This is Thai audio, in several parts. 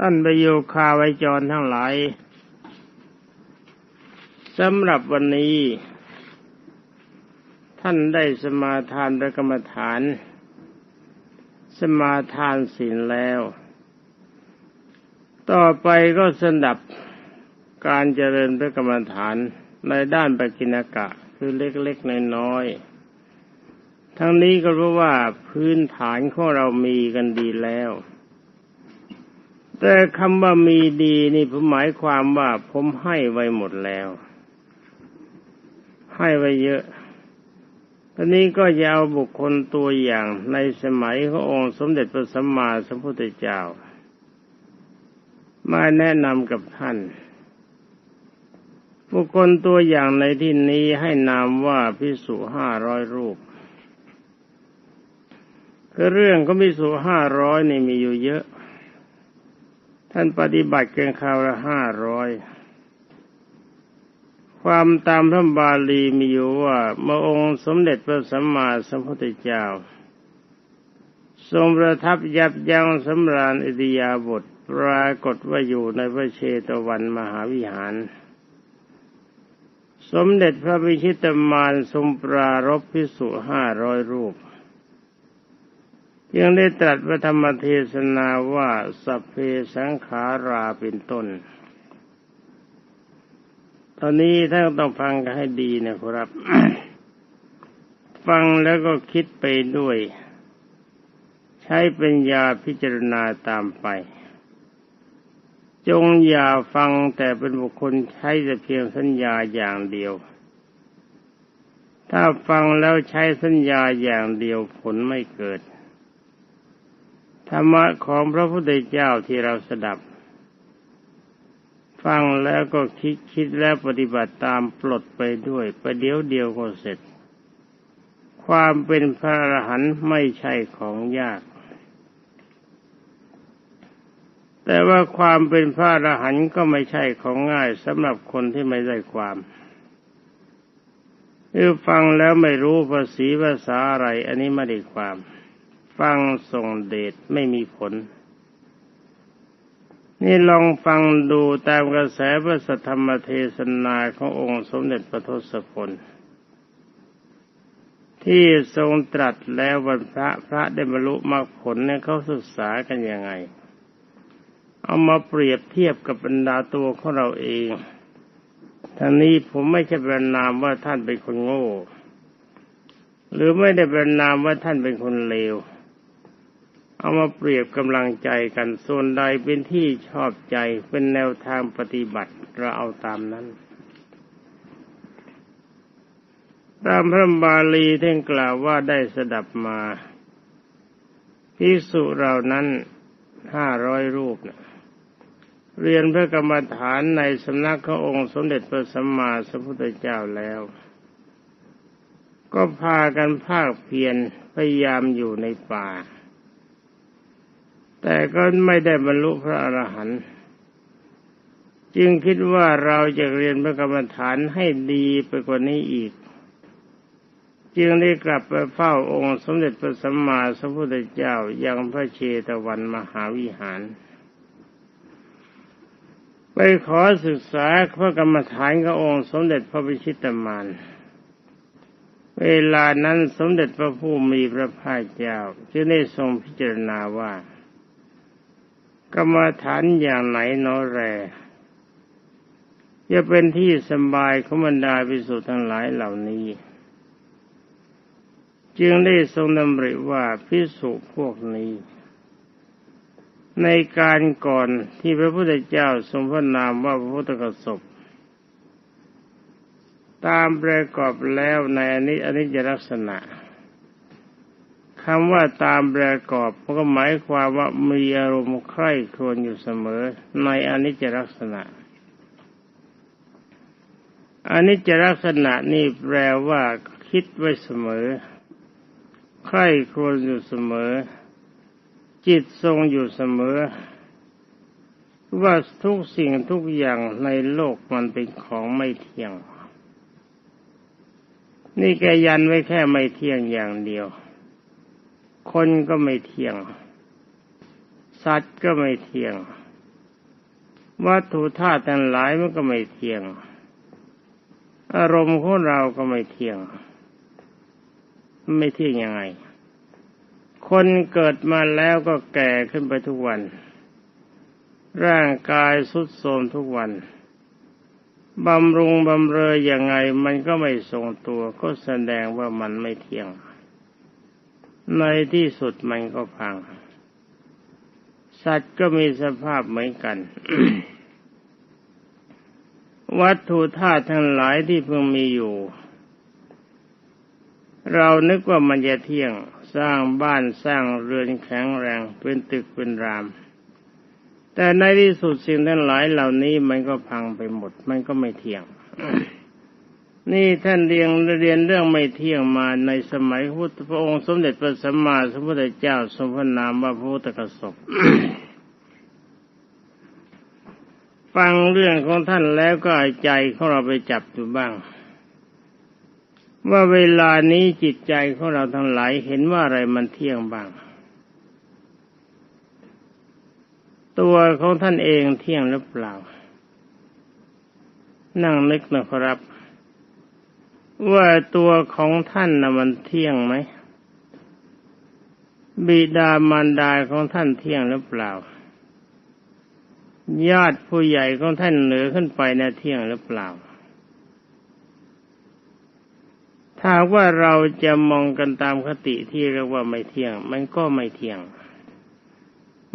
ท่านประโยคาไวจรทั้งหลายสำหรับวันนี้ ท่านได้สมาทานพระกรรมฐาน สมาทานศีลแล้ว ต่อไปก็สนับการเจริญพระกรรมฐานในด้านปกิณกะคือเล็กๆน้อยๆทั้งนี้ก็เพราะว่าพื้นฐานของเรามีกันดีแล้ว แต่คำว่ามีดีนี่ผมหมายความว่าผมให้ไว้หมดแล้ว ให้ไว้เยอะตอนนี้ก็จะเอาบุคคลตัวอย่างในสมัยขององค์สมเด็จพระสัมมาสัมพุทธเจ้า มาแนะนำกับท่าน บุคคลตัวอย่างในที่นี้ให้นามว่าพิสุห้าร้อยรูปคือเรื่องก็พิสุห้าร้อยนี่มีอยู่เยอะ ท่านปฏิบัติเกินคราวละห้าร้อยความตามพระบาลีมีอยู่ว่าเมื่อองค์สมเด็จพระสัมมาสัมพุทธเจ้า ทรงประทับยับยั้งสำราญอิติยาบทปรากฏว่าอยู่ในพระเชตวันมหาวิหาร สมเด็จพระวิชิตมารทรงปรารบพิสุห้าร้อยรูป ยังได้ตรัสพระธรรมเทศนาว่าสัพเพสังขาราเป็นต้น ตอนนี้ท่านต้องฟังกันให้ดีนะครับ ฟังแล้วก็คิดไปด้วย ใช้ปัญญาพิจารณาตามไป จงอย่าฟังแต่เป็นบุคคลใช้แต่เพียงสัญญาอย่างเดียว ถ้าฟังแล้วใช้สัญญาอย่างเดียวผลไม่เกิด ธรรมะของพระพุทธเจ้าที่เราสดับ ฟังแล้วก็คิดคิดแล้วปฏิบัติตามปลดไปด้วยประเดี๋ยวเดียวก็เสร็จ ความเป็นพระอรหันต์ไม่ใช่ของยาก แต่ว่าความเป็นพระอรหันต์ก็ไม่ใช่ของง่ายสำหรับคนที่ไม่ได้ความคือฟังแล้วไม่รู้ภาษีภาษาอะไร อันนี้ไม่ได้ความ ฟังส่งเดชไม่มีผล นี่ลองฟังดูตามกระแสพระสธรรมเทศนาขององค์สมเด็จพระทศพลที่ทรงตรัสแล้ววันพระพระได้บรรลุมรรคผลเนี่ยเขาศึกษากันยังไง เอามาเปรียบเทียบกับบรรดาตัวของเราเองท่านี้ผมไม่ใช่ประนามว่าท่านเป็นคนโง่ หรือไม่ได้ประนามว่าท่านเป็นคนเลว เอามาเปรียบกำลังใจกันส่วนใดเป็นที่ชอบใจเป็นแนวทางปฏิบัติเราเอาตามนั้น ตามพระบาลีท่านกล่าวว่าได้สดับมาพิสุเรานั้นห้าร้อยรูปนะเรียนพระกรรมฐานในสำนักขององค์สมเด็จพระสัมมาสัมพุทธเจ้าแล้ว ก็พากันภาคเพียรพยายามอยู่ในป่า แต่ก็ไม่ได้บรรลุพระอรหันต์จึงคิดว่าเราจะเรียนพระกรรมฐานให้ดีไปกว่านี้อีก จึงได้กลับไปเฝ้าองค์สมเด็จพระสัมมาสัมพุทธเจ้ายังพระเชตวันมหาวิหาร ไปขอศึกษาพระกรรมฐานขององค์สมเด็จพระพิชิตมารเวลานั้นสมเด็จพระผู้มีพระภาคเจ้า จึงได้ทรงพิจารณาว่า กรรมฐานอย่างไหนนอแรจะเป็นที่สบายของบรรดาพิสุทั้งหลายเหล่านี้ จึงได้ทรงดำริว่าพิสุพวกนี้ ในการก่อนที่พระพุทธเจ้าทรงพระนามว่าพระพุทธกสบตามประกอบแล้วในอนิอนิจลักษณะ คำว่าตามประกอบก็หมายความว่ามีอารมณ์ใคร่ครวญอยู่เสมอ ในอนิจจลักษณะอนิจจลักษณะนี่แปลว่า คิดไว้เสมอ ใคร่ครวญอยู่เสมอ จิตทรงอยู่เสมอ ว่าทุกสิ่งทุกอย่างในโลกมันเป็นของไม่เที่ยง นี่แกยันไว้แค่ไม่เที่ยงอย่างเดียว คนก็ไม่เที่ยง สัตว์ก็ไม่เที่ยง วัตถุธาตุทั้งหลายมันก็ไม่เที่ยง อารมณ์ของเราก็ไม่เที่ยง ไม่เที่ยงยังไง คนเกิดมาแล้วก็แก่ขึ้นไปทุกวัน ร่างกายสุดโทรมทุกวันบำรุงบำเรออย่างไงมันก็ไม่ทรงตัวก็แสดงว่ามันไม่เที่ยง ในที่สุดมันก็พัง สัตว์ก็มีสภาพเหมือนกัน วัตถุธาตุทั้งหลายที่เพิ่งมีอยู่ เรานึกว่ามันจะเที่ยงสร้างบ้านสร้างเรือนแข็งแรงเป็นตึกเป็นราม แต่ในที่สุดสิ่งทั้งหลายเหล่านี้มันก็พังไปหมด มันก็ไม่เที่ยง นี่ท่านเรียนเรียนเรื่องไม่เที่ยงมาในสมัยพุทธพระองค์สมเด็จพระสัมมาสัมพุทธเจ้าทรงพระนามว่าพระพุทธกสบฟังเรื่องของท่านแล้วก็ใจของเราไปจับอยู่บ้าง ว่าเวลานี้จิตใจของเราทั้งหลายเห็นว่าอะไรมันเที่ยงบ้าง ตัวของท่านเองเที่ยงหรือเปล่า นั่งนึกนะครับ ว่าตัวของท่านนะมันเที่ยงไหม บิดามารดาของท่านเที่ยงหรือเปล่า ญาติผู้ใหญ่ของท่านเหนือขึ้นไปนะเที่ยงหรือเปล่า ถ้าว่าเราจะมองกันตามคติที่เรียกว่าไม่เที่ยง มันก็ไม่เที่ยง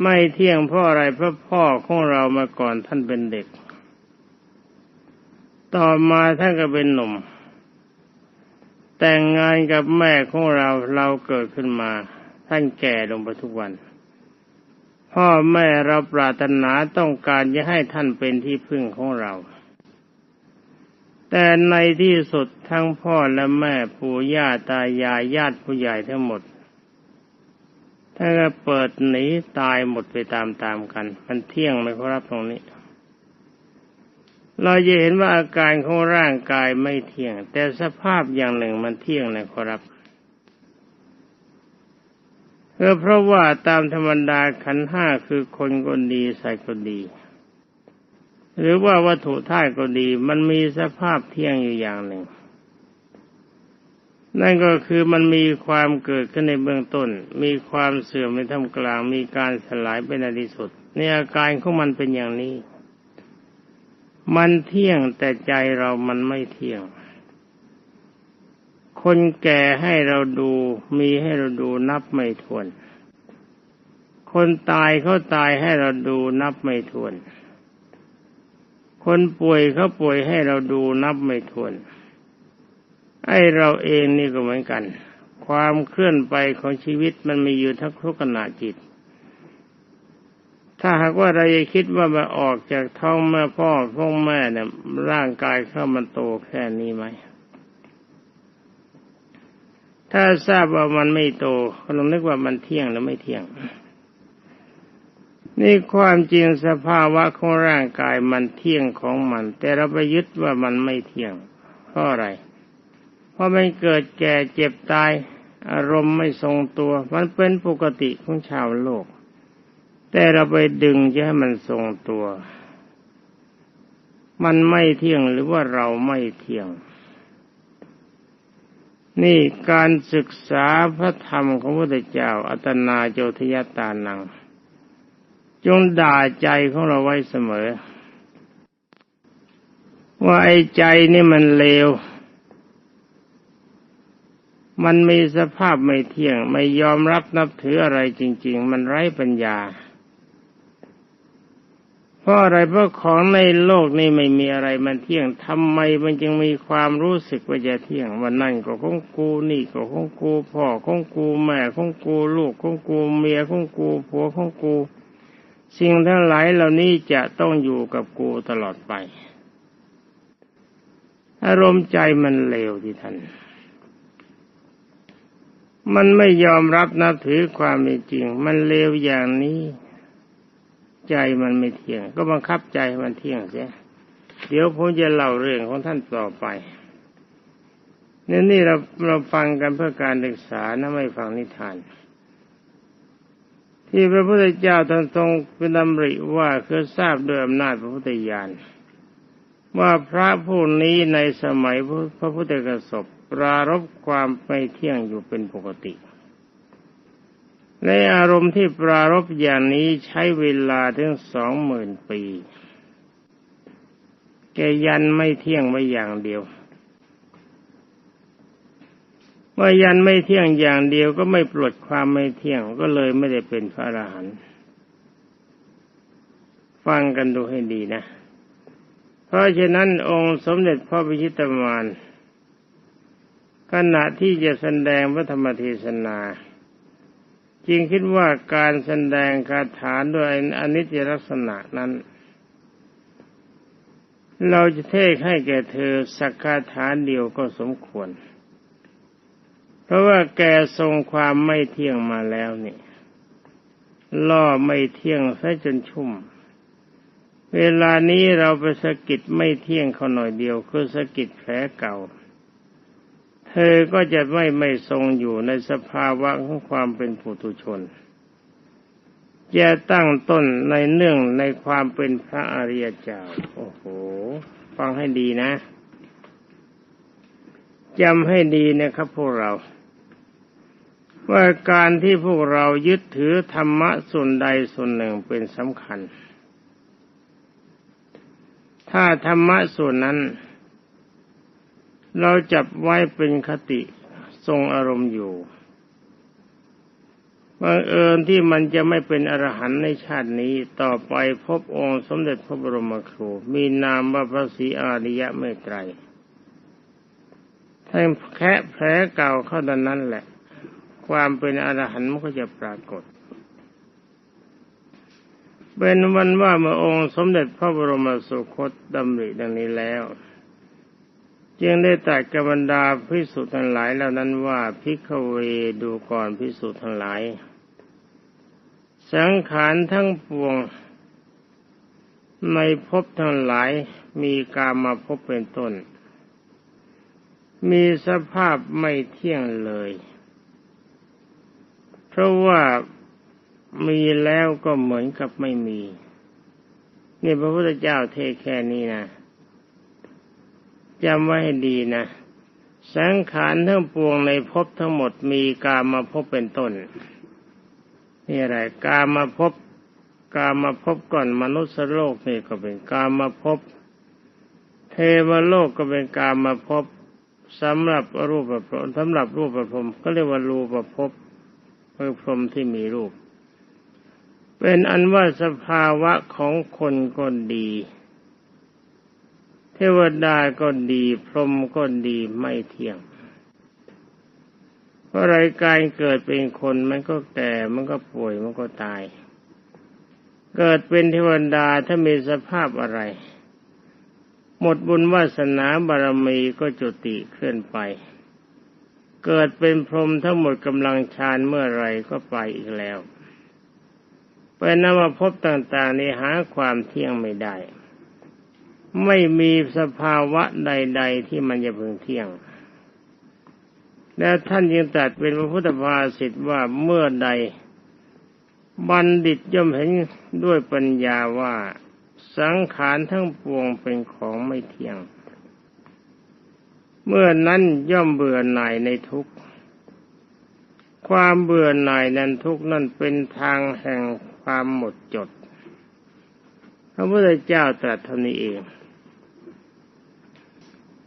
ไม่เที่ยงเพราะอะไรเพราะพ่อของเรามาก่อนท่านเป็นเด็ก ต่อมาท่านก็เป็นหนุ่ม แต่งงานกับแม่ของเราเราเกิดขึ้นมา ท่านแก่ลงไปทุกวัน พ่อแม่เราปรารถนาต้องการจะให้ท่านเป็นที่พึ่งของเรา แต่ในที่สุดทั้งพ่อและแม่ปู่ย่าตายายญาติผู้ใหญ่ทั้งหมดถ้าเปิดหนีตายหมดไปตามๆกัน มันเที่ยงไหมครับตรงนี้ เราจะเห็นว่าอาการของร่างกายไม่เที่ยง แต่สภาพอย่างหนึ่งมันเที่ยงนะครับก็เพราะว่าตามธรรมดาขันห้าคือคนก็ดีใส่ก็ดี หรือว่าวัตถุธาตุก็ดี มันมีสภาพเที่ยงอยู่อย่างหนึ่ง นั่นก็คือมันมีความเกิดขึ้นในเบื้องต้น มีความเสื่อมในท่ามกลางมีการสลายไปในที่สุดในอาการของมันเป็นอย่างนี้ มันเที่ยงแต่ใจเรามันไม่เที่ยง คนแก่ให้เราดูมีให้เราดูนับไม่ถ้วน คนตายเขาตายให้เราดูนับไม่ถ้วน คนป่วยเขาป่วยให้เราดูนับไม่ถ้วนไอเราเองนี่ก็เหมือนกัน ความเคลื่อนไปของชีวิตมันมีอยู่ทั้งทุกขณะจิต ถ้าหากว่าเราจะคิดว่ามาออกจากท้องแม่พ่อท้องแม่เนี่ยร่างกายเข้ามันโตแค่นี้ไหม ถ้าทราบว่ามันไม่โตก็ลองนึกว่ามันเที่ยงหรือไม่เที่ยง นี่ความจริงสภาวะของร่างกายมันเที่ยงของมัน แต่เราไปยึดว่ามันไม่เที่ยงเพราะอะไร เพอมันเกิดแก่เจ็บตาย อารมณ์ไม่ทรงตัว มันเป็นปกติของชาวโลก แต่เราไปดึงจะให้มันทรงตัว มันไม่เที่ยงหรือว่าเราไม่เที่ยง นี่การศึกษาพระธรรมของพระพุทธเจ้า อัตนาโจทยตานัง จงด่าใจของเราไว้เสมอ ว่าไอ้ใจนี่มันเลวมันมีสภาพไม่เที่ยง ไม่ยอมรับนับถืออะไรจริง ๆ มันไร้ปัญญา เพราะอะไรเพราะของในโลกนี้ไม่มีอะไรมันเที่ยงทำไมมันจึงมีความรู้สึกว่าจะเที่ยงวันนั่นก็ของกูนี่ก็ของกูพ่อของกูแม่ของกูลูกของกูเมียของกูผัวของกู สิ่งทั้งหลายเหล่านี้จะต้องอยู่กับกูตลอดไป อารมณ์ใจมันเลวที่ท่านมันไม่ยอมรับนับถือความเป็นจริง มันเลวอย่างนี้ ใจมันไม่เที่ยง ก็บังคับใจมันเที่ยงเสียเดี๋ยวผมจะเล่าเรื่องของท่านต่อไปนี่นี่เราเราฟังกันเพื่อการศึกษานะไม่ฟังนิทาน ที่พระพุทธเจ้าท่านทรงเป็นดำริว่าคือทราบโดยอำนาจพระพุทธญาณว่าพระผู้นี้ในสมัยพระพุทธกสบปรารบความไม่เที่ยงอยู่เป็นปกติ ในอารมณ์ที่ปรารบอย่างนี้ใช้เวลาถึงสองหมื่นปี แกยันไม่เที่ยงไม่อย่างเดียวเมื่อยันไม่เที่ยงอย่างเดียวก็ไม่ปลดความไม่เที่ยงก็เลยไม่ได้เป็นพระอรหันต์ฟังกันดูให้ดีนะ เพราะฉะนั้นองค์สมเด็จพระพิชิตมารขณะที่จะแสดงพระธรรมเทศนา จึงคิดว่าการแสดงคาถาด้วยอนิจจลักษณะนั้น เราจะเทศให้แก่เธอสักคาถาเดียวก็สมควร เพราะว่าแกทรงความไม่เที่ยงมาแล้วนี่ล่อไม่เที่ยงซะจนชุ่ม เวลานี้เราไปสะกิดไม่เที่ยงเขาหน่อยเดียวคือสะกิดแผลเก่า เธอก็จะไม่ไม่ทรงอยู่ในสภาวะของความเป็นปุถุชน จะตั้งต้นในเนื่องในความเป็นพระอริยเจ้า โอ้โห ฟังให้ดีนะจำให้ดีนะครับพวกเรา ว่าการที่พวกเรายึดถือธรรมะส่วนใดส่วนหนึ่งเป็นสำคัญ ถ้าธรรมะส่วนนั้น เราจับไว้เป็นคติทรงอารมณ์อยู่บังเอิญที่มันจะไม่เป็นอรหันต์ในชาตินี้ต่อไปพบองค์สมเด็จพระบรมครู มีนามว่าพระศรีอาริยะเมตไตรถ้าแค่แผลเก่าเข้าดันนั้นแหละ ความเป็นอรหันต์มันก็จะปรากฏ เป็นวันว่าเมื่อองค์สมเด็จพระบรมสุคตดำริดังนี้แล้ว จึงได้ตรัสกับบรรดาพิสุทั้งหลายเหล่านั้นว่าพิกเวดูก่อนพิสุทั้งหลาย สังขารทั้งปวง ในภพทั้งหลายมีกามาพบเป็นต้น มีสภาพไม่เที่ยงเลย เพราะว่ามีแล้วก็เหมือนกับไม่มี นี่พระพุทธเจ้าเทแค่นี้นะ จำไว้ให้ดีนะ สังขารทั้งปวงในภพทั้งหมดมีกามาพบเป็นต้น นี่อะไรกามาพบกามาพบก่อนมนุษย์โลกนี่ก็เป็นกามาพบเทวโลกก็เป็นกามาพบสำหรับรูปประพรมสำหรับรูปประพรมก็เรียกว่ารูปประพบคือพรมที่มีรูป เป็นอันว่าสภาวะของคนก็ดี วดาก็ดีพรหมก็ดีไม่เที่ยงเพราะรายการเกิดเป็นคนมันก็แก่มันก็ป่วยมันก็ตาย เกิดเป็นเทวดาถ้ามีสภาพอะไร หมดบุญวาสนาบารมีก็จุติเคลื่อนไป เกิดเป็นพรหมทั้งหมดกำลังฌานเมื่อไรก็ไปอีกแล้วเป็นนามภพต่างๆในหาความเที่ยงไม่ได้ ไม่มีสภาวะใด ๆ ที่มันจะพึงเที่ยง แล้วท่านยังตรัสเป็นพระพุทธภาษิตว่าเมื่อใด บัณฑิตย่อมเห็นด้วยปัญญาว่าสังขารทั้งปวงเป็นของไม่เที่ยง เมื่อนั้นย่อมเบื่อหน่ายในทุกข์ความเบื่อหน่ายนั้นทุกนั่นเป็นทางแห่งความหมดจด พระพุทธเจ้าตรัสเท่านี้เอง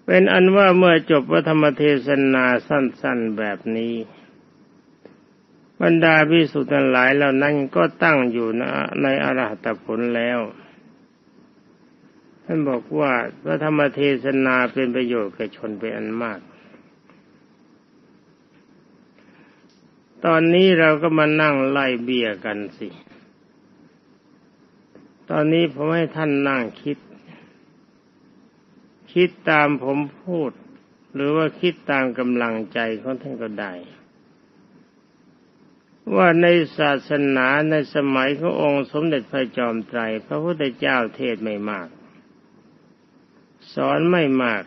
เป็นอันว่าเมื่อจบพระธรรมเทศนาสั้นๆแบบนี้บรรดาพิสุทธิ์ทั้งหลายเหล่านั้นก็ตั้งอยู่ในอรหัตผลแล้วท่านบอกว่าพระธรรมเทศนาเป็นประโยชน์แก่ชนเป็นอันมาก ตอนนี้เราก็มานั่งไล่เบี้ยกันสิ ตอนนี้ผมให้ท่านนั่งคิด คิดตามผมพูด หรือว่าคิดตามกำลังใจของท่านก็ได้ ว่าในศาสนาในสมัยขององค์สมเด็จพระจอมไตร พระพุทธเจ้าเทศไม่มาก สอนไม่มาก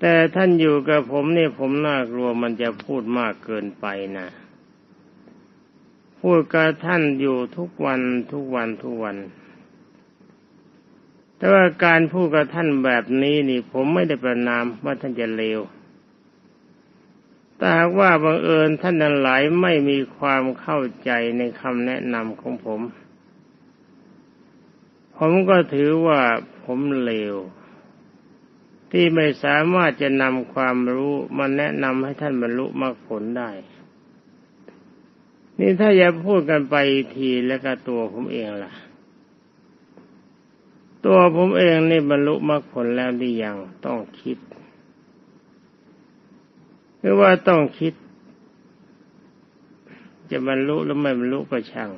แต่ท่านอยู่กับผมนี่ผมน่ากลัวมันจะพูดมากเกินไปนะพูดกับท่านอยู่ทุกวันทุกวันทุกวัน แต่ว่าการพูดกับท่านแบบนี้นี่ ผมไม่ได้ประนามว่าท่านจะเลวแต่หากว่าบังเอิญท่านนั้นหลายไม่มีความเข้าใจในคำแนะนำของผม ผมก็ถือว่าผมเลว ที่ไม่สามารถจะนำความรู้มาแนะนำให้ท่านบรรลุมรรคผลได้ นี่ถ้าอย่าพูดกันไปทีแล้วก็ตัวผมเองล่ะ ตัวผมเองนี่บรรลุมรรคผลแล้วหรือยังต้องคิดหรือว่าต้องคิด จะบรรลุหรือไม่บรรลุก็ช่าง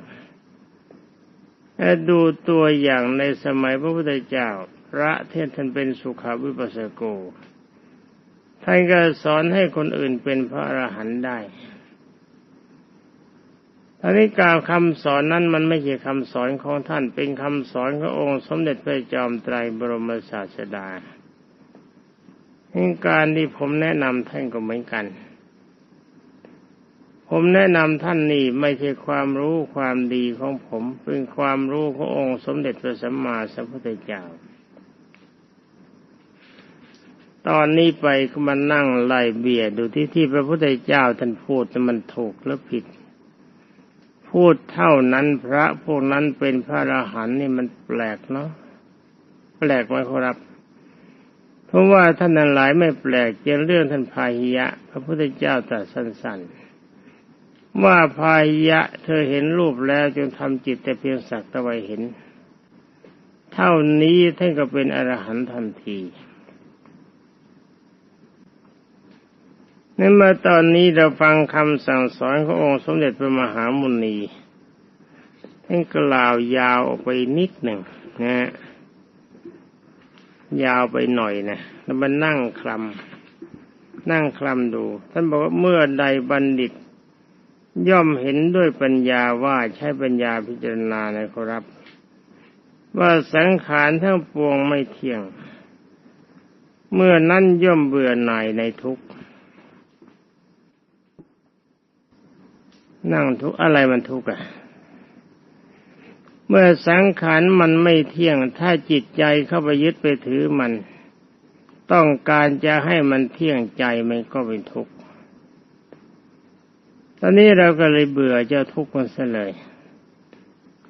ดูตัวอย่างในสมัยพระพุทธเจ้า พระเทศท่านเป็นสุขาวิปัสสโกท่านก็สอนให้คนอื่นเป็นพระอรหันต์ได้ ท่านี้กล่าวคำสอนนั้นมันไม่ใช่คำสอนของท่าน เป็นคำสอนขององค์สมเด็จพระจอมไตรบรมศาสดาเหตุการที่ผมแนะนำท่านก็เหมือนกัน ผมแนะนำท่านนี่ไม่ใช่ความรู้ความดีของผม เป็นความรู้ขององค์สมเด็จพระสัมมาสัมพุทธเจ้า ตอนนี้ไปก็มานั่งไล่เบียดดูที่ที่พระพุทธเจ้าท่านพูดมันถูกหรือผิด พูดเท่านั้นพระพวกนั้นเป็นพระอรหันต์นี่มันแปลกเนาะแปลกไหมครับ เพราะว่าท่านนั้นหลายไม่แปลกเกี่ยวเรื่องท่านพาหิยะ พระพุทธเจ้าตรัสสั้นๆ ว่าพาหิยะ เธอเห็นรูปแล้วจงทำจิตแต่เพียงสักตะไวเห็น เท่านี้ท่านก็เป็นอรหันต์ทันที นั่นมาตอนนี้เราฟังคำสั่งสอนขององค์สมเด็จพระมหามุนีท่านกล่าวยาวออกไปนิดหนึ่งนะ ยาวไปหน่อยนะแล้วมันนั่งคลำนั่งคลำดู ท่านบอกว่าเมื่อใดบัณฑิต ย่อมเห็นด้วยปัญญาว่าใช้ปัญญาพิจารณานะครับ ว่าสังขารทั้งปวงไม่เที่ยง เมื่อนั้นย่อมเบื่อหน่ายในทุก นั่งทุกอะไรมันทุกข์อะเมื่อสังขารมันไม่เที่ยง ถ้าจิตใจเข้าไปยึดไปถือมัน ต้องการจะให้มันเที่ยงใจมันก็เป็นทุกข์ ตอนนี้เราก็เลยเบื่อจ้าทุกข์มันซะเลย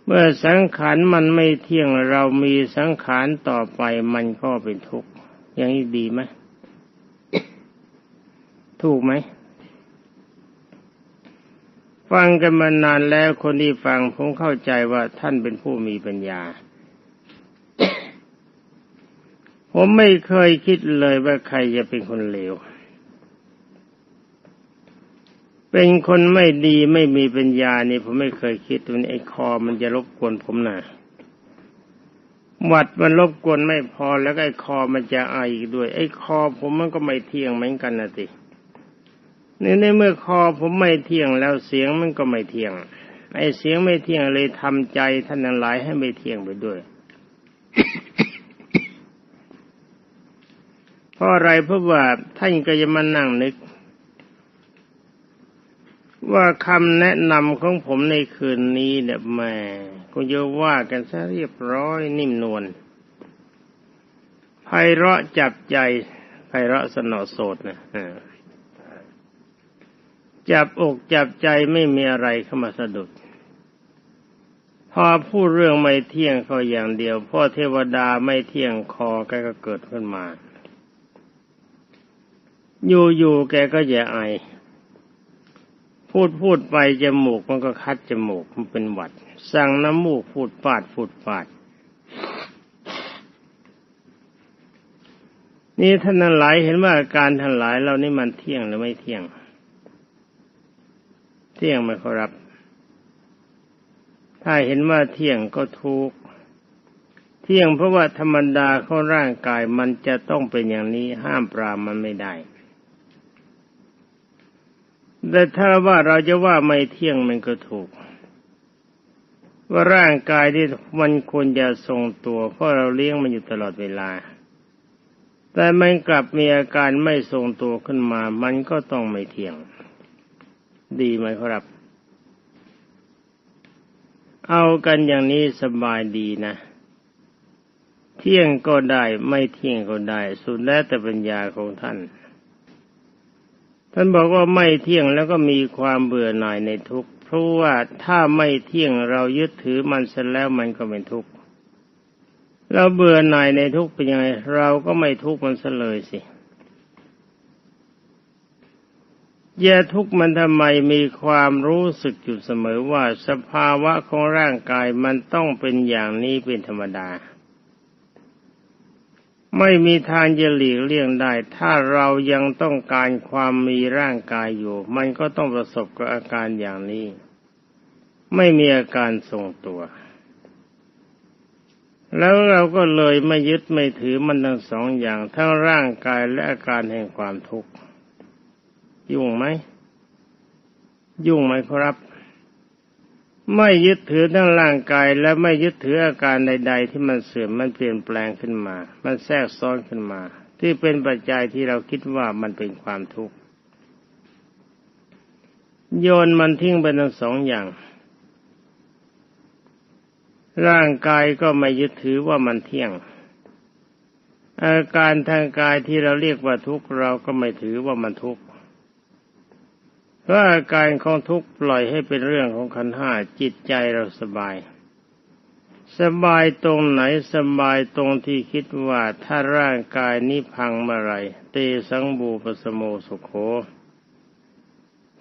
เมื่อสังขารมันไม่เที่ยงเรามีสังขารต่อไปมันก็เป็นทุกข์ อย่างนี้ดีไหม ถูกไหม ฟังกันมานานแล้วคนที่ฟังผมเข้าใจว่าท่านเป็นผู้มีปัญญา ผมไม่เคยคิดเลยว่าใครจะเป็นคนเลว เป็นคนไม่ดีไม่มีปัญญานี่ผมไม่เคยคิดว่าไอ้คอมันจะรบกวนผมนะหวัดมันรบกวนไม่พอแล้วไอ้คอมันจะไออีกด้วย ไอ้คอผมมันก็ไม่เที่ยงเหมือนกันนะสิ นในเมื่อคอผมไม่เที่ยงแล้วเสียงมันก็ไม่เที่ยง ไอ้เสียงไม่เที่ยงเลยทำใจท่านทั้งหลายให้ไม่เที่ยงไปด้วยเพราะอะไรเพราะว่าท่านก็จะมานั่งนึก ว่าคำแนะนำของผมในคืนนี้เนี่ยแม่ก็จะว่ากันซะเรียบร้อยนิ่มนวลไพเราะจับใจไพเราะสนอโสดนะ จับอกจับใจไม่มีอะไรเข้ามาสะดุด พอพูดเรื่องไม่เที่ยงเขาอย่างเดียวพ่อเทวดาไม่เที่ยงคอแกก็เกิดขึ้นมาอยู่ๆแกก็จะไอ พูดพูดไปจมูกมันก็คัดจมูกมันเป็นหวัด สั่งน้ำมูกพูดปาดพูดปาด นี่ท่านทั้งหลายเห็นว่าการทั้งหลายเรานี่มันเที่ยงหรือไม่เที่ยง เที่ยงไหมครับ ถ้าเห็นว่าเที่ยงก็ทุกเที่ยงเพราะว่าธรรมดาของร่างกายมันจะต้องเป็นอย่างนี้ห้ามปรามมันไม่ได้ แต่ถ้าว่าเราจะว่าไม่เที่ยงมันก็ถูก ว่าร่างกายที่มันควรจะทรงตัว เพราะเราเลี้ยงมันอยู่ตลอดเวลา แต่มันกลับมีอาการไม่ทรงตัวขึ้นมา มันก็ต้องไม่เที่ยง ดีไหมครับ เอากันอย่างนี้สบายดีนะ เที่ยงก็ได้ไม่เที่ยงก็ได้ สุดแล้วแต่ปัญญาของท่าน ท่านบอกว่าไม่เที่ยงแล้วก็มีความเบื่อหน่ายในทุกเพราะว่าถ้าไม่เที่ยงเรายึดถือมันเสร็จแล้วมันก็เป็นทุกข์เราเบื่อหน่ายในทุกข์เป็นยังไง เราก็ไม่ทุกข์มันเสเลยสิ แย่ทุกข์มันทำไมมีความรู้สึกอยู่เสมอว่าสภาวะของร่างกายมันต้องเป็นอย่างนี้เป็นธรรมดา ไม่มีทางจะหลีกเลี่ยงได้ ถ้าเรายังต้องการความมีร่างกายอยู่ มันก็ต้องประสบกับอาการอย่างนี้ ไม่มีอาการทรงตัว แล้วเราก็เลยไม่ยึดไม่ถือมันทั้งสองอย่างทั้งร่างกายและอาการแห่งความทุกข์ ยุ่งไหม ยุ่งไหมครับ ไม่ยึดถือทั้งร่างกายและไม่ยึดถืออาการใด ๆ ที่มันเสื่อมมันเปลี่ยนแปลงขึ้นมา มันแทรกซ้อนขึ้นมา ที่เป็นปัจจัยที่เราคิดว่ามันเป็นความทุกข์โยนมันทิ้งไปทั้งสองอย่าง ร่างกายก็ไม่ยึดถือว่ามันเที่ยง อาการทางกายที่เราเรียกว่าทุกข์เราก็ไม่ถือว่ามันทุกข์ เพราะอาการของทุกข์ปล่อยให้เป็นเรื่องของขันห้าจิตใจเราสบาย สบายตรงไหนสบายตรงที่คิดว่าถ้าร่างกายนี้พังเมื่อไรเตสังบูปสโมสุขโข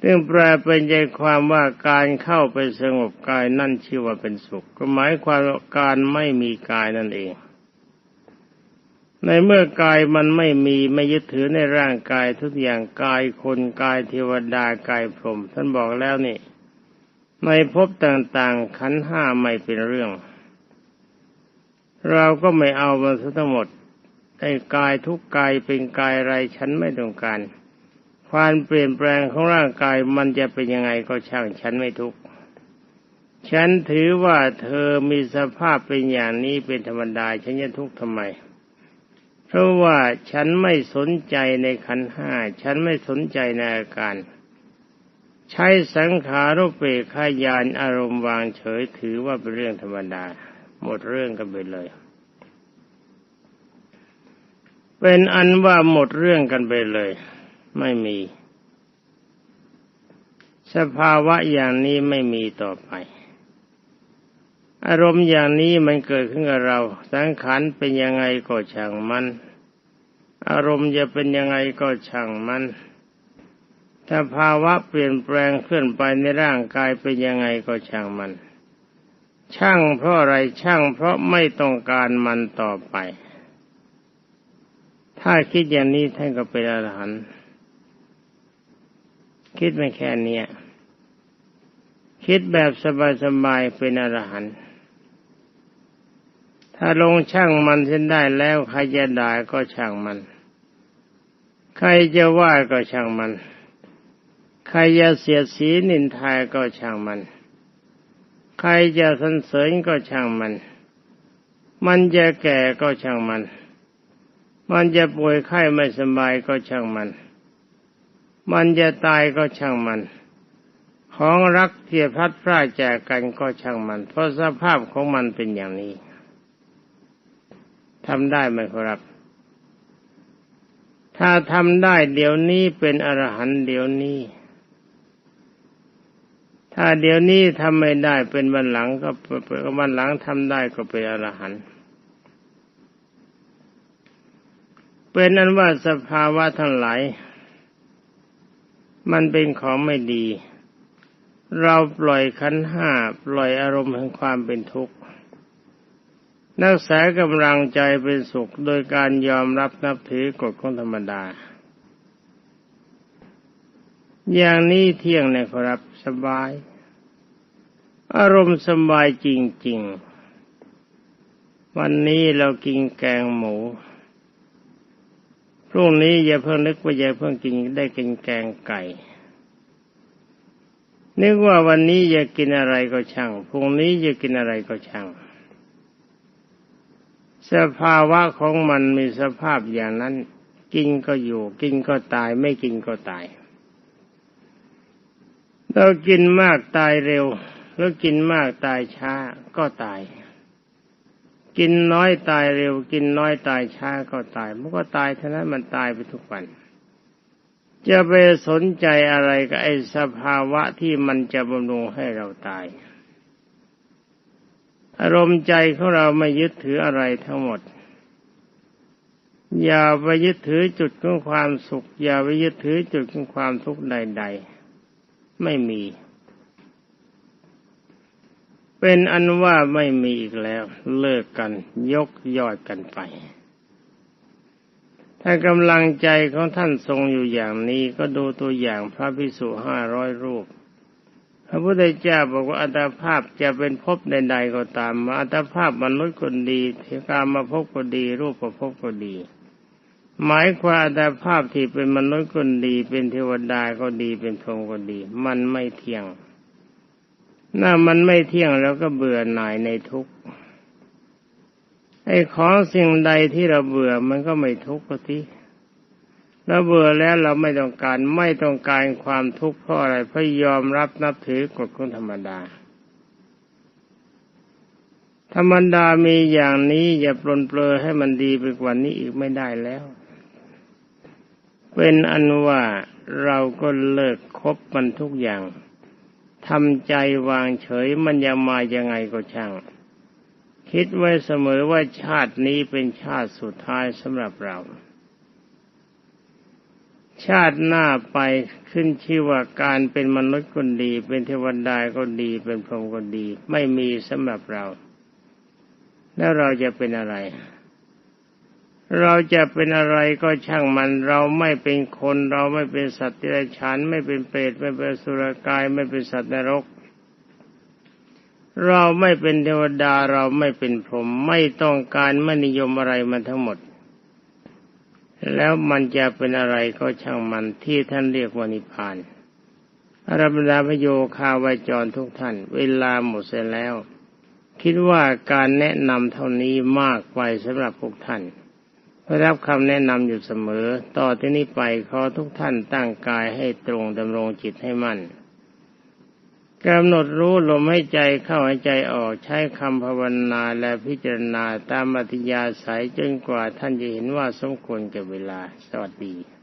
ซึ่งแปลเป็นใจความว่าการเข้าไปสงบกายนั่นชื่อว่าเป็นสุข ก็หมายความว่าการไม่มีกายนั่นเอง ในเมื่อกายมันไม่มีไม่ยึดถือในร่างกายทุกอย่างกายคนกายเทวดากายพรหมท่านบอกแล้วนี่ ในภพต่างๆขันห้าไม่เป็นเรื่อง เราก็ไม่เอามาทั้งหมดไอ้กายทุกกายเป็นกายอะไรฉันไม่ต้องการความเปลี่ยนแปลงของร่างกายมันจะเป็นยังไงก็ช่างฉันไม่ทุกฉันถือว่าเธอมีสภาพเป็นอย่างนี้เป็นธรรมดาฉันจะทุกข์ทำไม ราะว่าฉันไม่สนใจในขันห้า ฉันไม่สนใจในอาการ ใช้สังขารุเปขายานอารมณ์วางเฉยถือว่าเป็นเรื่องธรรมดา หมดเรื่องกันไปเลย เป็นอันว่าหมดเรื่องกันไปเลย ไม่มี สภาวะอย่างนี้ไม่มีต่อไป อารมณ์อย่างนี้มันเกิดขึ้นกับเรา สังขารเป็นยังไงก็ช่างมัน อารมณ์จะเป็นยังไงก็ช่างมัน ถ้าภาวะเปลี่ยนแปลงเคลื่อนไปในร่างกายเป็นยังไงก็ช่างมัน ช่างเพราะอะไรช่างเพราะไม่ต้องการมันต่อไป ถ้าคิดอย่างนี้ท่านก็เป็นอรหันต์คิดไม่แค่นี้คิดแบบสบายๆเป็นอรหันต์ ถ้าลงช่างมันเส้นได้แล้วใครจะด่าก็ช่างมัน ใครจะว่าก็ช่างมัน ใครจะเสียสีนินทายก็ช่างมัน ใครจะสรรเสริญก็ช่างมัน มันจะแก่ก็ช่างมัน มันจะป่วยไข้ไม่สบายก็ช่างมัน มันจะตายก็ช่างมันของรักเทียพัดพร่าจากกันก็ช่างมัน เพราะสภาพของมันเป็นอย่างนี้ ทำได้ไหมครับ ถ้าทำได้เดี๋ยวนี้เป็นอรหันต์เดี๋ยวนี้ ถ้าเดี๋ยวนี้ทำไม่ได้เป็นวันหลังก็วันหลังทำได้ก็เป็นอรหันต์เป็นนั้นว่าสภาวะทั้งหลาย มันเป็นของไม่ดี เราปล่อยขันห้าปล่อยอารมณ์แห่งความเป็นทุกข์ นักษากำลังใจเป็นสุขโดยการยอมรับนับถือกฎของธรรมดา อย่างนี้เที่ยงนี่ยครับสบาย อารมณ์สบายจริง ๆ วันนี้เรากินแกงหมู พรุ่งนี้อย่าเพิ่งนึกว่าอย่าเพิ่งกินได้กินแกงไก่นึกว่าวันนี้อย่ากินอะไรก็ช่าง พรุ่งนี้อย่ากินอะไรก็ช่าง สภาวะของมันมีสภาพอย่างนั้น กินก็อยู่ กินก็ตาย ไม่กินก็ตาย เรากินมากตายเร็วหรือกินมากตายช้าก็ตาย กินน้อยตายเร็ว กินน้อยตายช้าก็ตายมันก็ตายเท่านั้นมันตายไปทุกวัน จะไปสนใจอะไรกับไอ้สภาวะที่มันจะบำรุงให้เราตาย อารมณ์ใจของเราไม่ยึดถืออะไรทั้งหมด อย่าไปยึดถือจุดของความสุข อย่าไปยึดถือจุดของความทุกข์ใด ๆ ไม่มี เป็นอันว่าไม่มีอีกแล้ว เลิกกัน ยกยอดกันไป ถ้ากำลังใจของท่านทรงอยู่อย่างนี้ก็ดูตัวอย่างพระพิสุห้าร้อยรูป พระพุทธเจ้าบอกว่าอัตภาพจะเป็นภพใดๆก็ตามมาอัตภาพมนุษย์คนดีเทกามาพบก็ดี รูปประพบก็ดี หมายความอัตภาพที่เป็นมนุษย์คนดี เป็นเทวดาก็ดีเป็นพรหมก็ดี มันไม่เที่ยงน่ามันไม่เที่ยงแล้วก็เบื่อหน่ายในทุกข์ไอ้ของสิ่งใดที่เราเบื่อมันก็ไม่ทุกข์ก็ที เราเบื่อแล้วเราไม่ต้องการไม่ต้องการความทุกข์เพราะอะไรเพราะยอมรับนับถือกฎของธรรมดา ธรรมดามีอย่างนี้อย่าปลนเปลือให้มันดีไปกว่านี้อีกไม่ได้แล้ว เป็นอันว่าเราก็เลิกคบมันทุกอย่างทำใจวางเฉยมันยังมายังไงก็ช่าง คิดไว้เสมอว่าชาตินี้เป็นชาติสุดท้ายสำหรับเรา ชาติหน้าไปขึ้นชื่อว่าการเป็นมนุษย์คนดี เป็นเทวดาก็ดี เป็นพรหมก็ดี ไม่มีสำหรับเรา แล้วเราจะเป็นอะไร เราจะเป็นอะไรก็ช่างมัน เราไม่เป็นคน เราไม่เป็นสัตว์ที่ไรฉัน ไม่เป็นเปรตไม่เป็นสุรกาย ไม่เป็นสัตว์นรก เราไม่เป็นเทวดาเราไม่เป็นพรหมไม่ต้องการไม่นิยมอะไรมันทั้งหมด แล้วมันจะเป็นอะไรก็ช่างมันที่ท่านเรียกว่านิพพานอารบรรดาพโยคาวาจรทุกท่าน เวลาหมดเสร็จแล้ว คิดว่าการแนะนำเท่านี้มากไปสำหรับพวกท่านรับคำแนะนำอยู่เสมอ ต่อที่นี้ไปขอทุกท่านตั้งกายให้ตรงดำรงจิตให้มั่น กำหนดรู้ลมให้ใจเข้าหายใจออกใช้คำภาวนาและพิจารณาตามอัธยาศัยจนกว่าท่านจะเห็นว่าสมควรกับเวลา สวัสดี